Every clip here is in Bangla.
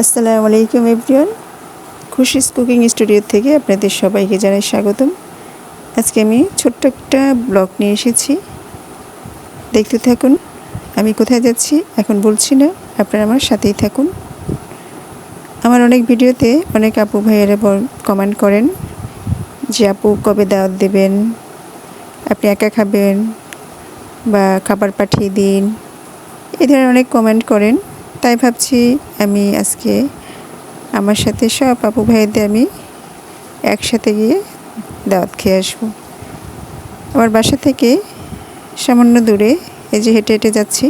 আসসালামু আলাইকুম এভরিওয়ান। খুশিস কুকিং স্টুডিও থেকে আপনাদের সবাইকে জানাই স্বাগতম। আজকে আমি ছোট্ট একটা ব্লগ নিয়ে এসেছি। দেখতে থাকুন, আমি কোথায় যাচ্ছি এখন বলছি না, আপনারা আমার সাথেই থাকুন। আমার অনেক ভিডিওতে অনেক আপু ভাইয়েরা কমেন্ট করেন যে, আপু, কবে দাওয়াত দেবেন? আপনি একা খাবেন? বা খাবার পাঠিয়ে দিন? এ ধরনের অনেক কমেন্ট করেন। তাই ভাবছি আমি আজকে আমার সাথে সব আপু ভাইদের আমি একসাথে গিয়ে দাওয়াত খেয়ে আসব। আমার বাসা থেকে সামান্য দূরে, এই যে হেঁটে হেঁটে যাচ্ছি,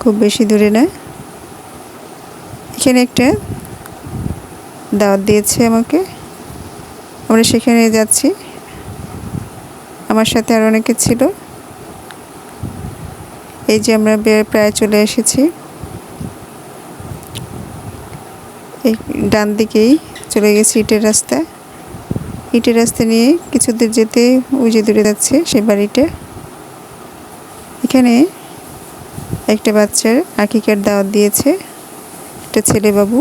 খুব বেশি দূরে না। এখানে একটা দাওয়াত দিয়েছে আমাকে। আমরা সেখানে যাচ্ছি। আমার সাথে আর অনেকে ছিল। এই যে আমরা প্রায় চলে এসেছি। এই ডান দিকেই চলে গেছি ইটের রাস্তা। ইটের রাস্তা নিয়ে কিছু দূর যেতে ওই যে দূরে যাচ্ছে সেই বাড়িটা। এখানে একটা বাচ্চার আকিকার দাওয়াত দিয়েছে, একটা ছেলে বাবু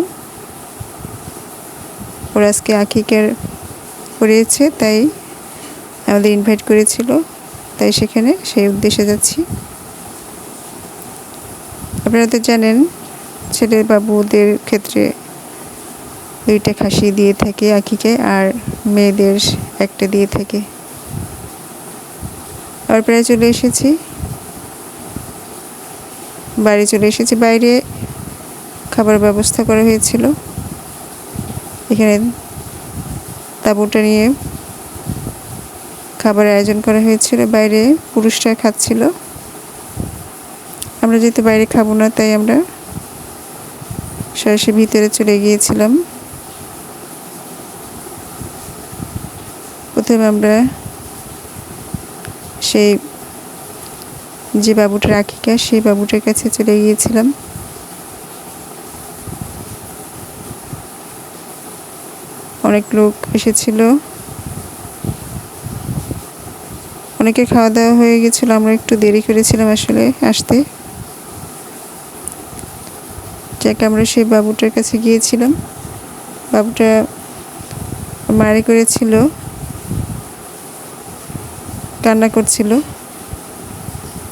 ওরা আজকে আকিকার করিয়েছে, তাই আমাদের ইনভাইট করেছিল, তাই সেখানে সেই উদ্দেশ্যে যাচ্ছি। আপনারা তো জানেন ছেলে বাবুদের ক্ষেত্রে দুইটা খাসি দিয়ে থাকে আকিকে আর মেয়েদের একটা দিয়ে থাকে। আর প্রায় চলে এসেছি। বাড়ি চলে এসেছি, বাইরে খাবার ব্যবস্থা করা হয়েছিল। এখানে তাঁবুটা নিয়ে খাবার আয়োজন করা হয়েছিল, বাইরে পুরুষরা খাচ্ছিল। আমরা যেহেতু বাইরে খাব না, তাই আমরা সরাসরি ভিতরে চলে গিয়েছিলাম। প্রথমে আমরা সেই যে বাবুটার আকিকা সেই বাবুটার কাছে চলে গিয়েছিলাম। অনেক লোক এসেছিল। অনেকে খাওয়া দাওয়া হয়ে গেছিল আমরা একটু দেরি করেছিলাম আসলে আসতে। যাক, আমরা সেই বাবুটার কাছে গিয়েছিলাম। বাবুটা মারি করেছিল। কান্না করছিল।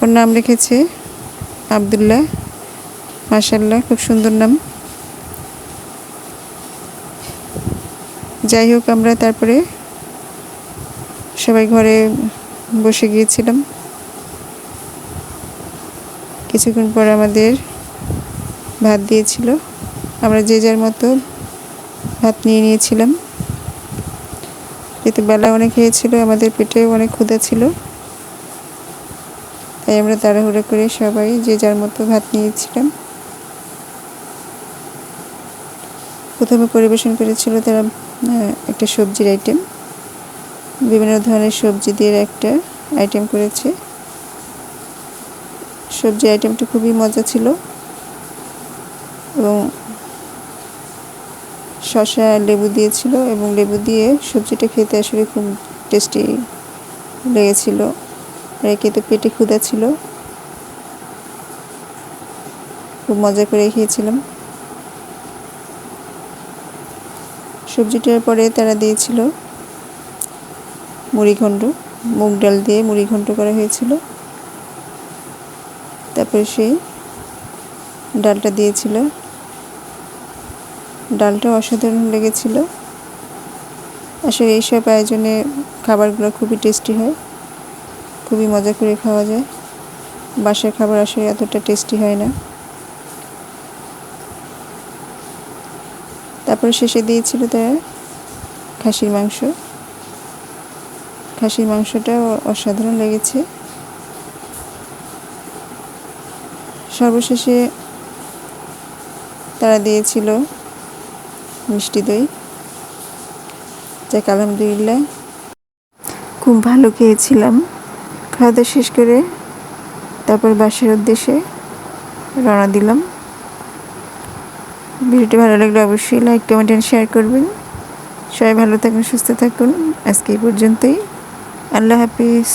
ওর নাম রেখেছে আবদুল্লাহ। মাসাল্লাহ খুব সুন্দর নাম। যাই হোক, আমরা তারপরে সবাই ঘরে বসে গিয়েছিলাম। কিছুক্ষণ পর আমাদের ভাত দিয়েছিল। আমরা যে যার মতো ভাত নিয়ে নিয়েছিলাম। যেহেতু বেলা অনেক হয়েছিল, আমাদের পেটেও অনেক ক্ষুধা ছিল। তাই আমরা তাড়াহুড়ো করে সবাই যে যার মতো ভাত নিয়েছিলাম। প্রথমে পরিবেশন করেছিল তারা একটা সবজির আইটেম বিভিন্ন ধরনের সবজি দিয়ে একটা আইটেম করেছে। সবজি আইটেমটা খুবই মজা ছিল। এবং শসা, লেবু দিয়েছিল এবং লেবু দিয়ে সবজিটা খেতে আসলে খুব টেস্টি লেগেছিল। আর একে তো পেটে ক্ষুদা ছিল। খুব মজা করে খেয়েছিলাম। সবজিটার পরে তারা দিয়েছিল মুড়িঘণ্ড মুগ ডাল দিয়ে মুড়িঘণ্ড করা হয়েছিল। তারপরে সেই ডালটা দিয়েছিল। ডালটা অসাধারণ লেগেছিল। আসলে এইসব আয়োজনে খাবারগুলো খুবই টেস্টি হয়, খুবই মজা করে খাওয়া যায়। বাসার খাবার আসলে এতটা টেস্টি হয় না। তারপরে শেষে দিয়েছিল তারা খাসির মাংস। খাসির মাংসটা অসাধারণ লেগেছে। সর্বশেষে তারা দিয়েছিল মিষ্টি দই। যাক, আলহামদুলিল্লাহ। খুব ভালো খেয়েছিলাম। খাওয়া দাওয়া শেষ করে তারপর বাসার উদ্দেশ্যে রওনা দিলাম। ভিডিওটি ভালো লাগলে অবশ্যই লাইক কমেন্ট অ্যান্ড শেয়ার করবেন। সবাই ভালো থাকুন, সুস্থ থাকুন। আজকে এই পর্যন্তই। আল্লাহ হাফিজ।